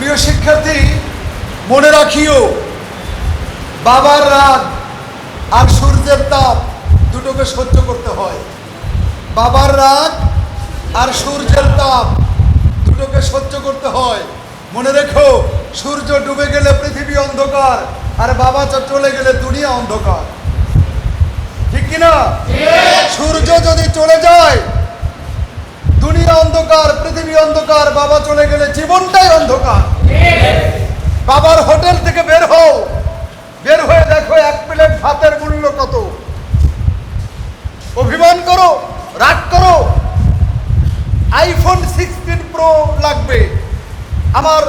প্রিয় শিক্ষার্থী, মনে রাখিও, বাবার রাগ আর সূর্যের তাপ দুটোকে সহ্য করতে হয়। বাবার রাগ আর সূর্যের তাপ দুটোকে সহ্য করতে হয়। মনে রেখো, সূর্য ডুবে গেলে পৃথিবী অন্ধকার আর বাবা চলে গেলে দুনিয়া অন্ধকার। ঠিক কিনা সূর্য যদি চলে যায়, দুনিয়া অন্ধকার, পৃথিবী অন্ধকার, বাবা চলে জীবনটাই অন্ধকার। বাবার হোটেল থেকে বের হও। বের হয়ে দেখো এক প্লেট ভাতের মূল্য কত। অভিমান করো, রাগ করো। আইফোন সিক্সটিন প্রো লাগবে। আমার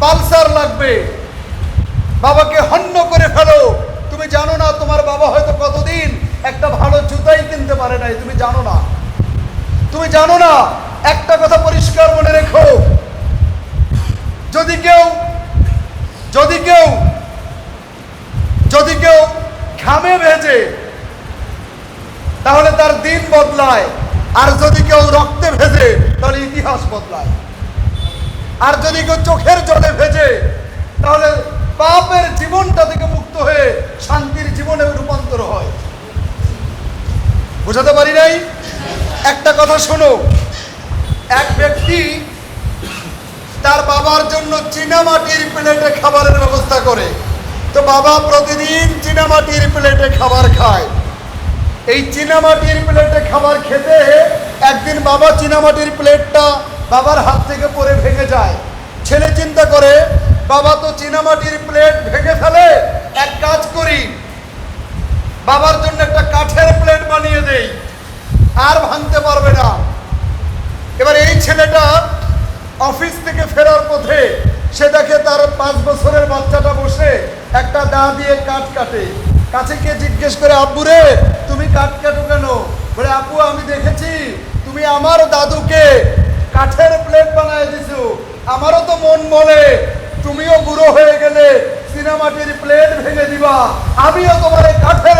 পালসার লাগবে। বাবাকে হন্য করে ফেলো। তুমি জানো না তোমার বাবা হয়তো কতদিন একটা ভালো জুতাই কিনতে পারে নাই, তুমি জানো না। তুমি জানো না, একটা কথা পরিষ্কার মনে রেখো। যদি কেউ যদি কেউ যদি কেউ ঘামে ভেজে, তাহলে তার দিন বদলায়। আর যদি কেউ রক্তে ভেজে, তাহলে ইতিহাস বদলায়। আর যদি কেউ চোখের জলে ভেজে, তাহলে পাপের জীবনটা থেকে মুক্ত হয়ে শান্তির জীবনে রূপান্তর হয়। বুঝাতে পারি নাই? একটা কথা শোনো, এক ব্যক্তি তার বাবার জন্য চীনামাটির প্লেটে খাবারের ব্যবস্থা করে। তো বাবা প্রতিদিন চীনামাটির প্লেটে খাবার খায়। এই চীনামাটির প্লেটে খাবার খেতে একদিন বাবা চীনামাটির প্লেটটা বাবার হাত থেকে পরে ভেঙে যায়। ছেলে চিন্তা করে, বাবা তো চীনামাটির প্লেট ভেঙে ফেলে, এক কাজ করি। বাবার জন্য একটা কাঠের প্লেট বানিয়ে দেই আর ভাঙতে পারবে না এবার এই ছেলেটা অফিস থেকে পথে সেটাকে তার পাঁচ বছরের বাচ্চাটা বসে একটা দা দিয়ে কাঠ কাটে। কাছে গিয়ে জিজ্ঞেস করে, আব্বু রে, তুমি কাঠ কাটো কেন? বলে আব্বু আমি দেখেছি, তুমি আমার দাদুকে কাঠের প্লেট বানায় দিছো। আমারও তো মন বলে তুমিও বুড়ো হয়ে গেলে সিনেমাটির প্লেট ভেঙে দিবা। আমিও তোমার কাঠের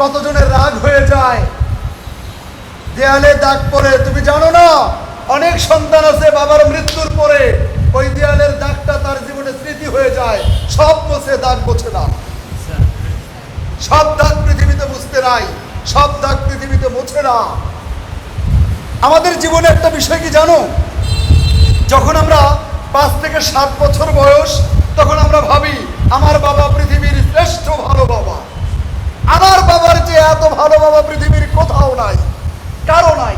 কতজনের রাগ হয়ে যায়? দেয়ালে দাগ পড়ে, তুমি জানো না? অনেক সন্তান আছে বাবার মৃত্যুর পরে। ওই দেয়ালের দাগটা তার জীবনে স্মৃতি হয়ে যায়। সব মুছে দাগ মোছে না। সব দাগ পৃথিবীতে বুঝতে নাই। সব দাগ পৃথিবীতে মোছে না। আমাদের জীবনে একটা বিষয় কি জানো? যখন আমরা পাঁচ থেকে সাত বছর বয়স, তখন আমরা ভাবি, আমার বাবা পৃথিবীর শ্রেষ্ঠ ভালো বাবা আমার বাবার যে এত ভালো বাবা পৃথিবীর কোথাও নাই কারও নাই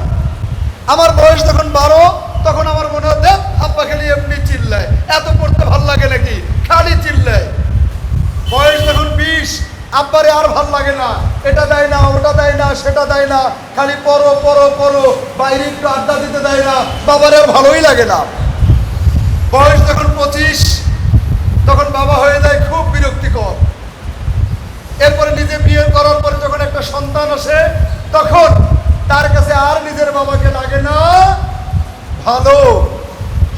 আমার বয়স যখন বারো তখন আমার মনে হয় দেখ আব্বা খালি এমনি চিল্লায় এত পড়তে ভালো লাগে নাকি খালি চিল্লায় বয়স বিশ আব্বারে আর ভালো লাগে না। এটা দেয় না, ওটা দেয় না, সেটা দেয় না। খালি পরো পরো পরো, বাইরে একটু আড্ডা দিতে দেয় না। বাবার আর ভালোই লাগে না। বয়স যখন পঁচিশ, তখন বাবা হয়ে যায় খুব বিরক্তিকর। এরপরে নিজে বিয়ে করার পরে যখন একটা সন্তান আসে, তখন তার কাছে আর নিজের বাবাকে লাগে না। ভালো।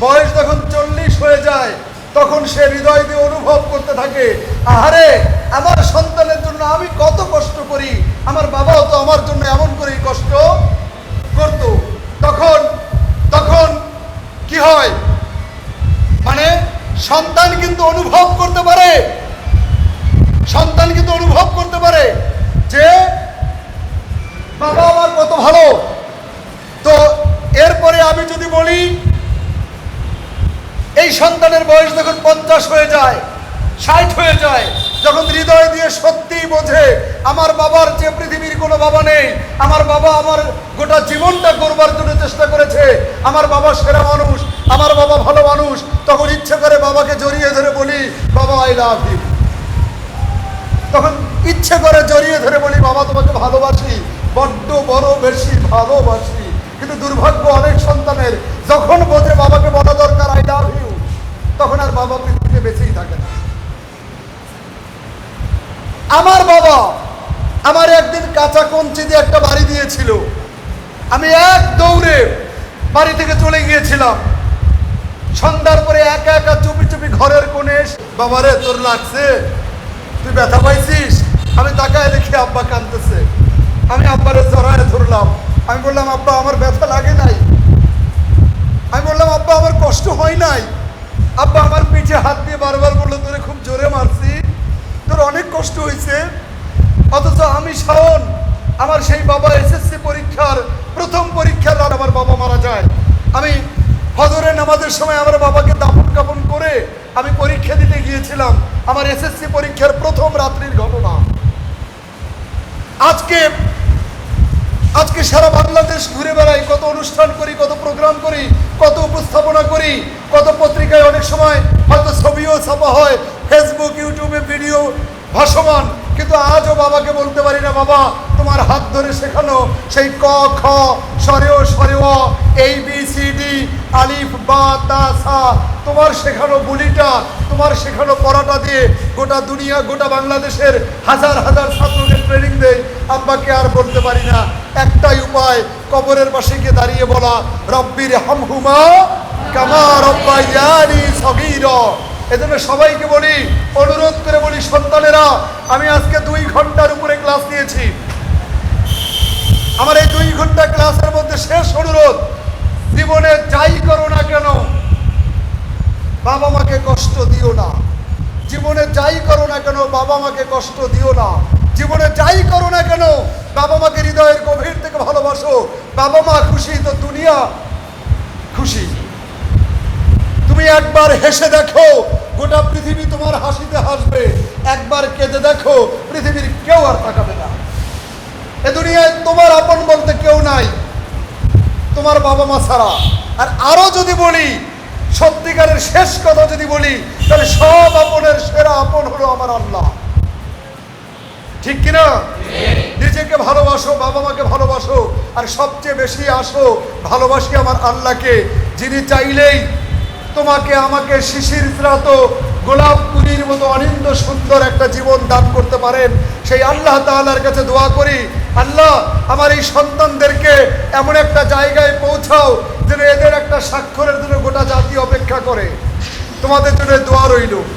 বয়স যখন চল্লিশ হয়ে যায়, তখন সে হৃদয় দিয়ে অনুভব করতে থাকে, আহারে আমার সন্তানের জন্য আমি কত কষ্ট করি, আমার বাবাও তো আমার জন্য এমন করেই কষ্ট করত। তখন তখন কি হয়? মানে সন্তান কিন্তু অনুভব করতে পারে। সন্তান কিন্তু অনুভব করতে পারে যে বাবা আমার কত ভালো। তো এরপরে আমি যদি বলি, এই সন্তানের বয়স যখন পঞ্চাশ হয়ে যায় ষাট হয়ে যায়। যখন হৃদয় দিয়ে সত্যিই বোঝে, আমার বাবার যে পৃথিবীর কোনো বাবা নেই, আমার বাবা আমার গোটা জীবনটা করবার জন্য চেষ্টা করেছে, আমার বাবা সেরা মানুষ, আমার বাবা ভালো মানুষ, তখন ইচ্ছে করে বাবাকে জড়িয়ে ধরে বলি, বাবা আই লাভ ইউ তখন ইচ্ছে করে জড়িয়ে ধরে বলি, বাবা, তোমাকে ভালোবাসি, বড্ড বড় বেশি ভালোবাসি। কিন্তু দুর্ভাগ্য অনেক সন্তানের যখন বোঝে বাবাকে বলা দরকার আই লাভ ইউ তখন আর বাবা পৃথিবীতে বেঁচেই থাকে না। আমার বাবা আমার একদিন কাঁচা কঞ্চি দিয়ে একটা বাড়ি দিয়েছিল। আমি এক দৌড়ে বাড়ি থেকে চলে গিয়েছিলাম। সন্ধ্যার পরে একা একা চুপি চুপি ঘরের কোণে বাবারে, তোর লাগছে? তুই ব্যথা পাইছিস? আমি তাকায় দেখি আব্বা কাঁদতেছে। আমি আব্বারে জড়ায় ধরলাম। আমি বললাম, আব্বা, আমার ব্যথা লাগে নাই। আমি বললাম, আব্বা, আমার কষ্ট হয় নাই। আব্বা আমার পিঠে হাত দিয়ে বারবার বলল, তোরে খুব জোরে মারছি। তোর অনেক কষ্ট হয়েছে। অথচ আমি শাওন, আমার সেই বাবা এসএসসি পরীক্ষার প্রথম পরীক্ষার রাত আমার বাবা মারা যায়। আমি হজরে নামাজের সময় আমার বাবাকে দাপন কাপন করে আমি পরীক্ষা দিতে গিয়েছিলাম। আমার এসএসসি পরীক্ষার প্রথম রাত্রির ঘটনা। আজকে আজকে সারা বাংলাদেশ ঘুরে বেড়াই, কত অনুষ্ঠান করি, কত প্রোগ্রাম করি, কত উপস্থাপনা করি, কত পত্রিকায় অনেক সময় হয়তো ছবিও ছাপা হয় ফেসবুক ইউটিউবে ভিডিও ভাসমান। কিন্তু আজও বাবাকে বলতে পারি না, বাবা, তোমার হাত ধরে শেখানো সেই ক, খ সরেও সরেও এই বি, সি, ডি, আলিফ, বা, তা, সা, তোমার শেখানো বুলিটা, তোমার শেখানো পড়াটা দিয়ে গোটা দুনিয়া, গোটা বাংলাদেশের হাজার হাজার ছাত্রকে ট্রেনিং দেয়। আব্বাকে আর বলতে পারি না। একটাই উপায়, কবরের পাশে গিয়ে দাঁড়িয়ে বলা, রব্বির হামহুমা কামা রব্বাইয়ানি সগীর। এজন্য সবাইকে বলি অনুরোধ করে বলি, সন্তানেরা, আমি আজকে দুই ঘণ্টার উপরে ক্লাস নিয়েছি। আমার এই দুই ঘণ্টা ক্লাসের মধ্যে শেষ অনুরোধ, জীবনে যাই করো না কেন, বাবা মাকে কষ্ট দিও না। জীবনে যাই করো না কেন, বাবা মাকে কষ্ট দিও না। জীবনে যাই করো না কেন, বাবা মাকে হৃদয়ের গভীর থেকে ভালোবাসো। বাবা মা খুশি, তো দুনিয়া খুশি। তুমি একবার হেসে দেখো গোটা পৃথিবী তোমার হাসিতে হাসবে। একবার কেঁদে দেখো, পৃথিবীর কেউ আর তাকাবে না। এ দুনিয়ায় তোমার আপন বলতে কেউ নাই। তোমার বাবা মা ছাড়া। আর আরও যদি বলি, সত্যিকারের শেষ কথা যদি বলি, তাহলে সব আপনের সেরা আপন হলো আমার আল্লাহ। ঠিক কিনা? নিজেকে ভালোবাসো, বাবা মাকে ভালোবাসো, আর সবচেয়ে বেশি আসো, ভালোবাসি আমার আল্লাহকে, যিনি চাইলেই তোমাকে, আমাকে শিশির ফিরাত গোলাপ পুরীর মতো অনিন্দ সুন্দর একটা জীবন দান করতে পারেন। সেই আল্লাহ তাআলার কাছে দোয়া করি, আল্লাহ, আমার এই সন্তানদেরকে এমন একটা জায়গায় পৌঁছাও যেন এদের একটা স্বাক্ষরের জন্য গোটা জাতি অপেক্ষা করে। তোমাদের জন্য দোয়া রইল।